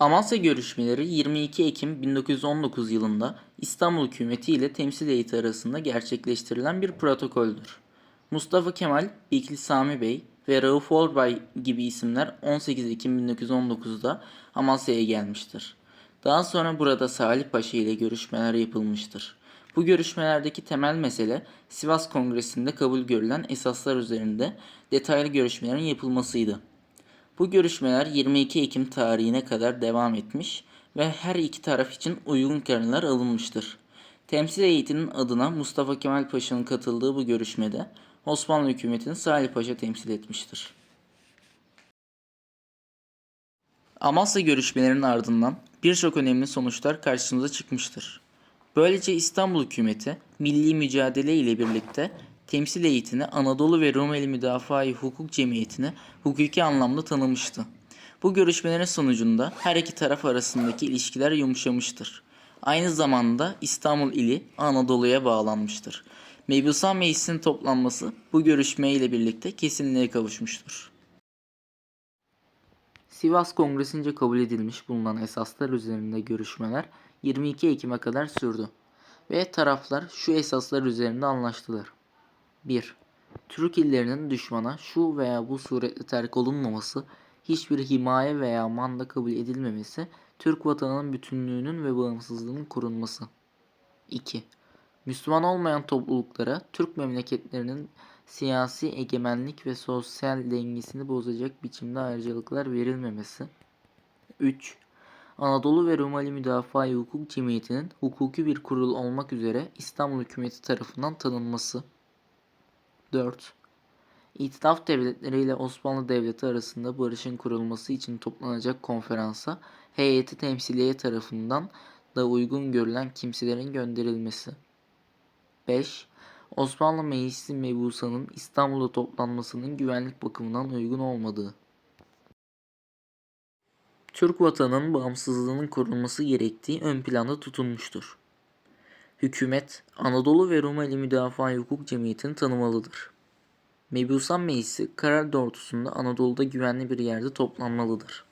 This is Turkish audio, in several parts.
Amasya görüşmeleri 22 Ekim 1919 yılında İstanbul hükümeti ile temsil heyeti arasında gerçekleştirilen bir protokoldür. Mustafa Kemal, İkil Sami Bey ve Rauf Orbay gibi isimler 18 Ekim 1919'da Amasya'ya gelmiştir. Daha sonra burada Salih Paşa ile görüşmeler yapılmıştır. Bu görüşmelerdeki temel mesele Sivas Kongresi'nde kabul görülen esaslar üzerinde detaylı görüşmelerin yapılmasıydı. Bu görüşmeler 22 Ekim tarihine kadar devam etmiş ve her iki taraf için uygun kararlar alınmıştır. Temsil heyetinin adına Mustafa Kemal Paşa'nın katıldığı bu görüşmede Osmanlı hükümetini Salih Paşa temsil etmiştir. Amasya görüşmelerinin ardından birçok önemli sonuçlar karşımıza çıkmıştır. Böylece İstanbul hükümeti milli mücadele ile birlikte temsil heyetini Anadolu ve Rumeli Müdafaa-i Hukuk Cemiyeti'ne hukuki anlamda tanımıştı. Bu görüşmelerin sonucunda her iki taraf arasındaki ilişkiler yumuşamıştır. Aynı zamanda İstanbul ili Anadolu'ya bağlanmıştır. Mebusan Meclisi'nin toplanması bu görüşme ile birlikte kesinliğe kavuşmuştur. Sivas Kongresi'nce kabul edilmiş bulunan esaslar üzerinde görüşmeler 22 Ekim'e kadar sürdü ve taraflar şu esaslar üzerinde anlaştılar. 1. Türk illerinin düşmana şu veya bu suretle terk olunmaması, hiçbir himaye veya manda kabul edilmemesi, Türk vatanının bütünlüğünün ve bağımsızlığının korunması. 2. Müslüman olmayan topluluklara Türk memleketlerinin siyasi egemenlik ve sosyal dengesini bozacak biçimde ayrıcalıklar verilmemesi. 3. Anadolu ve Rumeli Müdafaa-i Hukuk Cemiyeti'nin hukuki bir kurul olmak üzere İstanbul hükümeti tarafından tanınması. 4. İtilaf devletleri ile Osmanlı Devleti arasında barışın kurulması için toplanacak konferansa heyeti temsiliye tarafından da uygun görülen kimselerin gönderilmesi. 5. Osmanlı Meclisi Mebusanın İstanbul'da toplanmasının güvenlik bakımından uygun olmadığı. Türk vatanının bağımsızlığının korunması gerektiği ön planda tutulmuştur. Hükümet, Anadolu ve Rumeli Müdafaa Hukuk Cemiyeti'ni tanımalıdır. Mebusan Meclisi karar doğrultusunda Anadolu'da güvenli bir yerde toplanmalıdır.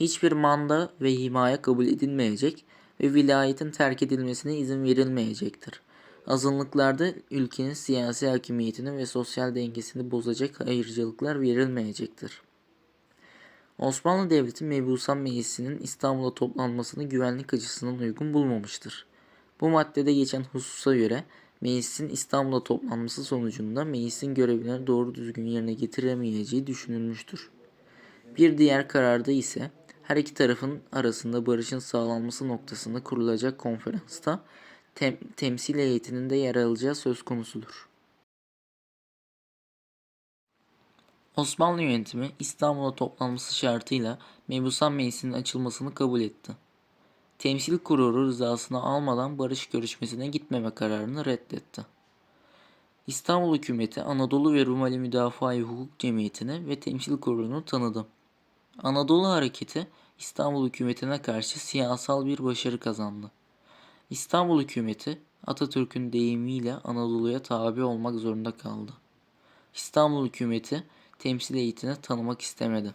Hiçbir manda ve himaye kabul edilmeyecek ve vilayetin terk edilmesine izin verilmeyecektir. Azınlıklarda ülkenin siyasi hakimiyetini ve sosyal dengesini bozacak ayrıcalıklar verilmeyecektir. Osmanlı Devleti Mebusan Meclisi'nin İstanbul'a toplanmasını güvenlik açısından uygun bulmamıştır. Bu maddede geçen hususa göre meclisin İstanbul'a toplanması sonucunda meclisin görevlerini doğru düzgün yerine getiremeyeceği düşünülmüştür. Bir diğer kararda ise her iki tarafın arasında barışın sağlanması noktasında kurulacak konferansta tem- temsil heyetinin de yer alacağı söz konusudur. Osmanlı yönetimi İstanbul'a toplanması şartıyla Mebusan Meclisi'nin açılmasını kabul etti. Temsil kurulu rızasını almadan barış görüşmesine gitmeme kararını reddetti. İstanbul hükümeti Anadolu ve Rumeli Müdafaa-i Hukuk Cemiyeti'ni ve Temsil Kurulu'nu tanıdı. Anadolu hareketi İstanbul hükümetine karşı siyasal bir başarı kazandı. İstanbul hükümeti Atatürk'ün deyimiyle Anadolu'ya tabi olmak zorunda kaldı. İstanbul hükümeti temsil heyetini tanımak istemedi.